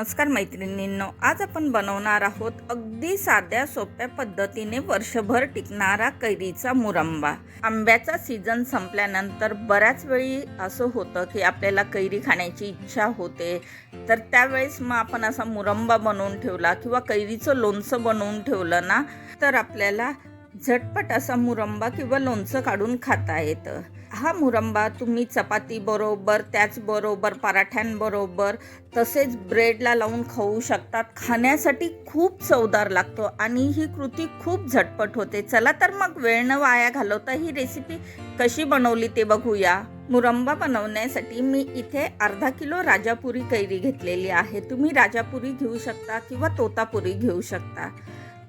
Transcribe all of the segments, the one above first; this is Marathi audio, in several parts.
नमस्कार मैत्रिणींनो आज आपण बनवणार आहोत अगदी साध्या सोप्या पद्धतीने वर्षभर टिकणारा कैरीचा मुरंबा. आंब्याचा सीझन संपल्यानंतर बऱ्याच वेळी असं होतं की आपल्याला कैरी खाण्याची इच्छा होते. तर त्यावेळेस मग आपण असा मुरंबा बनवून ठेवला किंवा कैरीचं लोणचं बनवून ठेवलं ना तर आपल्याला झटपट असा मुरंबा किंवा लोणचं काढून खाता येतं. हा मुरंबा तुम्ही चपातीबरोबर त्याचबरोबर पराठ्यांबरोबर तसेच ब्रेडला लावून खाऊ शकतात. खाण्यासाठी खूप चवदार लागतो आणि ही कृती खूप झटपट होते. चला तर मग वेळ न वाया घालवता ही रेसिपी कशी बनवली ते बघूया. मुरंबा बनवण्यासाठी मी इथे अर्धा किलो राजापुरी कैरी घेतलेली आहे. तुम्ही राजापुरी घेऊ शकता किंवा तोतापुरी घेऊ शकता.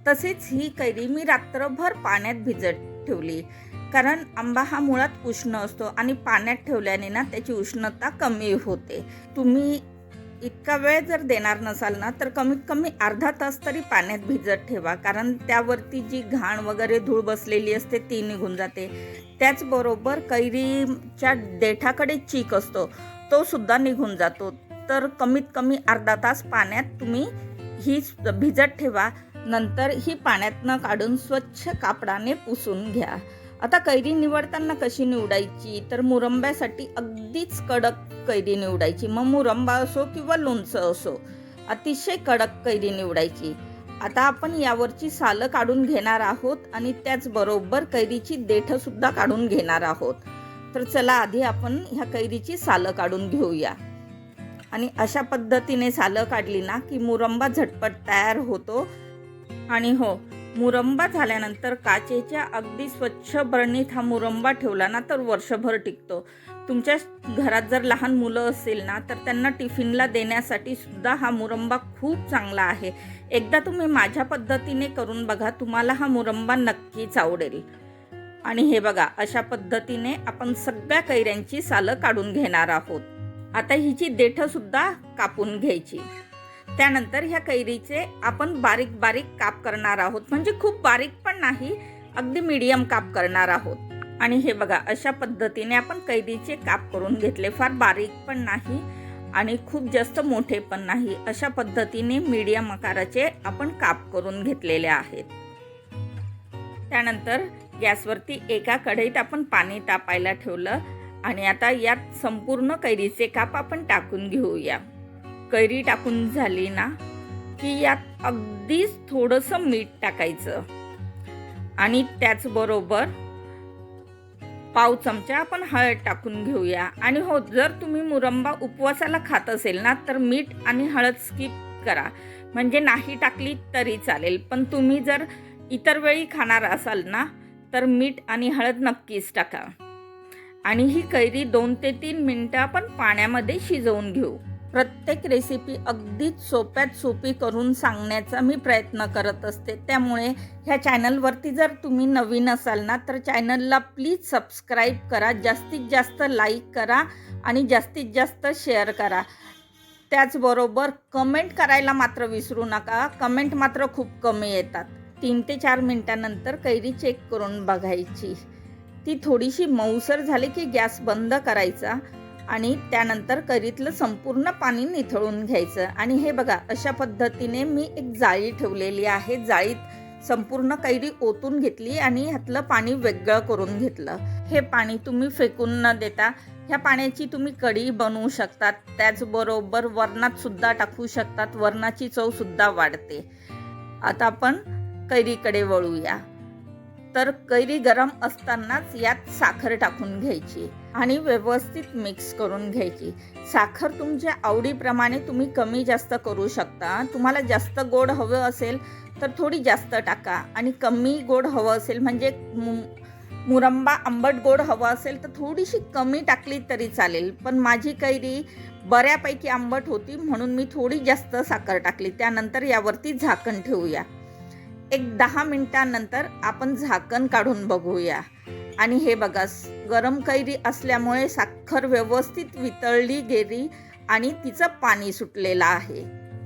तसेच ही कैरी मी रात्रभर पाण्यात भिजत ठेवली. कारण आंबा हा मुळात उष्ण असतो आणि पाण्यात ठेवल्याने ना त्याची उष्णता कमी होते. तुम्ही इतका वेळ जर देणार नसाल ना तर कमीत कमी अर्धा तास तरी पाण्यात भिजत ठेवा. कारण त्यावरती जी घाण वगैरे धूळ बसलेली असते ती निघून जाते. त्याचबरोबर कैरीच्या देठाकडे चीक असतो तो सुद्धा निघून जातो. तर कमीत कमी अर्धा तास पाण्यात तुम्ही ही भिजत ठेवा. नंतर ही पाण्यातनं काढून स्वच्छ कापडाने पुसून घ्या. आता कैरी निवडताना कशी निवडायची? तर मुरंब्यासाठी अगदीच कडक कैरी निवडायची. मग मुरंबा असो किंवा लोणचं असो अतिशय कडक कैरी निवडायची. आता आपण यावरची सालं काढून घेणार आहोत आणि त्याचबरोबर कैरीची देठंसुद्धा काढून घेणार आहोत. तर चला आधी आपण ह्या कैरीची सालं काढून घेऊया. आणि अशा पद्धतीने सालं काढली ना की मुरंबा झटपट तयार होतो. आणि हो मुरंबा झाल्यानंतर काचेच्या अगदी स्वच्छ बरणीत हा मुरंबा ठेवला ना तर वर्षभर टिकतो. तुमच्या घरात जर लहान मुलं असेल ना तर त्यांना टिफिनला देण्यासाठी सुद्धा हा मुरंबा खूप चांगला आहे. एकदा तुम्ही माझ्या पद्धतीने करून बघा तुम्हाला हा मुरंबा नक्कीच आवडेल. आणि हे बघा अशा पद्धतीने आपण सगळ्या कैऱ्यांची सालं काढून घेणार आहोत. आता हिची देठंसुद्धा कापून घ्यायची. त्यानंतर ह्या कैरीचे आपण बारीक बारीक काप करणार आहोत. म्हणजे खूप बारीक पण नाही अगदी मीडियम काप करणार आहोत. आणि हे बघा अशा पद्धतीने आपण कैरीचे काप करून घेतले. फार बारीक पण नाही आणि खूप जास्त मोठे पण नाही. अशा पद्धतीने मीडियम आकाराचे आपण काप करून घेतलेले आहेत. त्यानंतर गॅसवरती एका कढईत आपण पाणी तापायला ठेवलं. आणि आता यात संपूर्ण कैरीचे काप आपण टाकून घेऊया. कैरी टाकून झाली ना की यात अगदीच थोडंसं मीठ टाकायचं. आणि त्याचबरोबर पाव चमचा आपण हळद टाकून घेऊया. आणि हो जर तुम्ही मुरंबा उपवासाला खात असेल ना तर मीठ आणि हळद स्किप करा. म्हणजे नाही टाकली तरी चालेल. पण तुम्ही जर इतर वेळी खाणार असाल ना तर मीठ आणि हळद नक्कीच टाका. आणि ही कैरी दोन ते तीन मिनटं आपण पाण्यामध्ये शिजवून घेऊ. प्रत्येक रेसिपी अगदीच सोप्यात सोपी करून सांगण्याचा मी प्रयत्न करत असते. त्यामुळे ह्या चॅनलवरती जर तुम्ही नवीन असाल ना तर चॅनलला प्लीज सबस्क्राईब करा जास्तीत जास्त लाईक करा आणि जास्तीत जास्त शेअर करा. त्याचबरोबर कमेंट करायला मात्र विसरू नका. कमेंट मात्र खूप कमी येतात. तीन ते चार मिनटानंतर कैरी चेक करून बघायची. ती थोडीशी मऊसर झाली की गॅस बंद करायचा. आणि त्यानंतर करीतलं संपूर्ण पाणी निथळून घ्यायचं. आणि हे बघा अशा पद्धतीने मी एक जाळी ठेवलेली आहे. जाळीत संपूर्ण कैरी ओतून घेतली आणि ह्यातलं पाणी वेगळं करून घेतलं. हे पाणी तुम्ही फेकून न देता ह्या पाण्याची तुम्ही कढी बनवू शकतात. त्याचबरोबर वरणात सुद्धा टाकू शकतात. वरणाची चव सुद्धा वाढते. आता आपण कैरीकडे वळूया. तर कैरी गरम असतानाच यात साखर टाकून घ्यायची आणि व्यवस्थित मिक्स करून घ्यायची. साखर तुमच्या आवडीप्रमाणे तुम्ही कमी जास्त करू शकता. तुम्हाला जास्त गोड हवं असेल तर थोडी जास्त टाका आणि कमी गोड हवं असेल म्हणजे मु मुरंबा आंबट गोड हवं असेल तर थोडीशी कमी टाकली तरी चालेल. पण माझी कैरी बऱ्यापैकी आंबट होती म्हणून मी थोडी जास्त साखर टाकली. त्यानंतर यावरती झाकण ठेवूया. एक दहा मिनिटांनंतर आपण झाकण काढून बघूया. आणि हे बघा गरम कैरी असल्यामुळे साखर व्यवस्थित वितळली गेली आणि तिचं पाणी सुटलेलं आहे.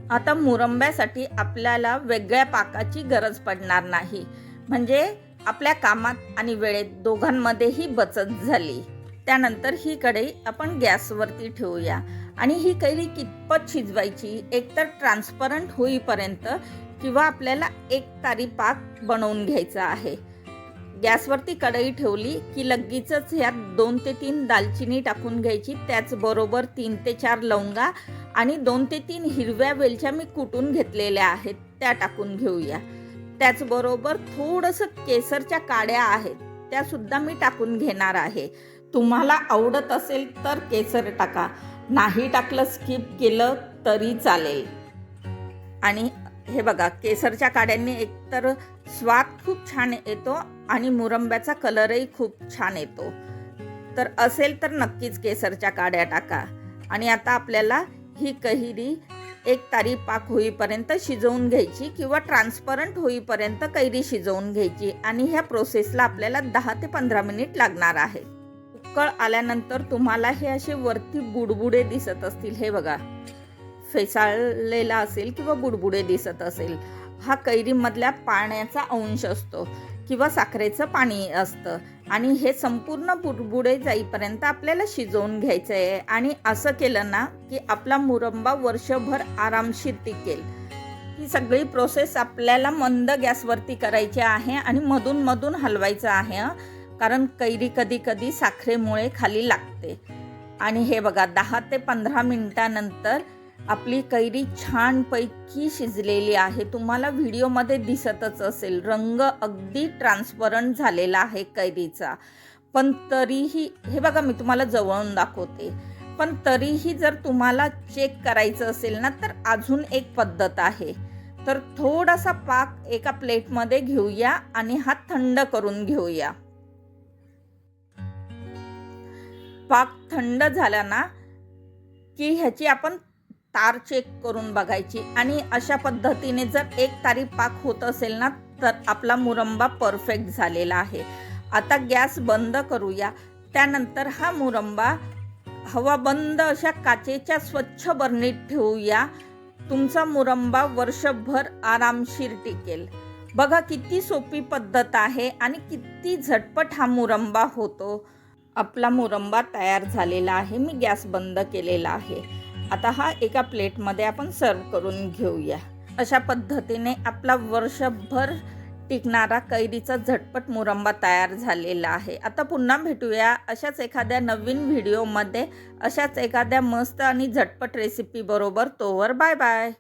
आता मुरंब्यासाठी आपल्याला वेगळ्या पाकाची गरज पडणार नाही. म्हणजे आपल्या कामात आणि वेळेत दोघांमध्येही बचत झाली. त्यानंतर ही कढई आपण गॅसवरती ठेवूया. आणि ही कैरी कितपत शिजवायची एकतर ट्रान्सपरंट होईपर्यंत किंवा आपल्याला एक तारी पाक बनवून घ्यायचा आहे. गॅसवरती कढई ठेवली की लगेचच ह्यात दोन ते तीन दालचिनी टाकून घ्यायची. त्याचबरोबर तीन ते चार लवंगा आणि दोन ते तीन हिरव्या वेलच्या मी कुटून घेतलेल्या आहेत त्या टाकून घेऊया. त्याचबरोबर थोडंसं केसरच्या काड्या आहेत त्यासुद्धा मी टाकून घेणार आहे. तुम्हाला आवडत असेल तर केसर टाका. नाही टाकलं स्किप केलं तरी चालेल. आणि हे बघा केसरच्या काड्यांनी एकतर स्वाद खूप छान येतो आणि मुरंब्याचा कलरही खूप छान येतो. तर असेल तर नक्कीच केसरच्या काड्या टाका. आणि आता आपल्याला ही कैरी एक तारी पाक होईपर्यंत शिजवून घ्यायची किंवा ट्रान्सपरंट होईपर्यंत कैरी शिजवून घ्यायची. आणि ह्या प्रोसेसला आपल्याला दहा ते पंधरा मिनिट लागणार आहे. उकळ आल्यानंतर तुम्हाला हे असे वरती बुडबुडे दिसत असतील. हे बघा फेसाळलेला असेल किंवा बुडबुडे दिसत असेल हा कैरीमधल्या पाण्याचा अंश असतो किंवा साखरेचं पाणी असतं. आणि हे संपूर्ण बुडबुडे जाईपर्यंत आपल्याला शिजवून घ्यायचं आहे आणि असं केलं ना की आपला मुरंबा वर्षभर आरामशीर टिकेल. ही सगळी प्रोसेस आपल्याला मंद गॅसवरती करायची आहे आणि मधून मधून हलवायचं आहे कारण कैरी कधी कधी साखरेमुळे खाली लागते. आणि हे बघा दहा ते पंधरा मिनटानंतर आपली कैरी छानपैकी शिजलेली आहे. तुम्हाला व्हिडिओमध्ये दिसतच असेल रंग अगदी ट्रान्सपरंट झालेला आहे कैरीचा. पण तरीही हे बघा मी तुम्हाला जवळून दाखवते. पण तरीही जर तुम्हाला चेक करायचं असेल ना तर अजून एक पद्धत आहे. तर थोडासा पाक एका प्लेटमध्ये घेऊया आणि हा थंड करून घेऊया. पाक थंड झाला ना की ह्याची आपण तार चेक करून बघायची. आणि अशा पद्धतीने जर एक तारी पाक होत असेल ना तर आपला मुरंबा परफेक्ट झालेला आहे. आता गॅस बंद करूया. त्यानंतर हा मुरंबा हवा बंद अशा काचेच्या स्वच्छ बरणीत ठेवूया. तुमचा मुरंबा वर्षभर आरामशीर टिकेल. बघा किती सोपी पद्धत आहे आणि किती झटपट हा मुरंबा होतो. आपला मुरंबा तयार झालेला आहे. मी गॅस बंद केलेला आहे. आता हा एका प्लेटमध्ये आपण सर्व करून घेऊया. अशा पद्धतीने आपला वर्षभर टिकणारा कैरीचा झटपट मुरंबा तयार झालेला आहे. आता पुन्हा भेटूया अशाच एखाद्या नवीन व्हिडिओमध्ये. अशाच एखाद्या मस्त आणि झटपट रेसिपीबरोबर तोवर बाय बाय.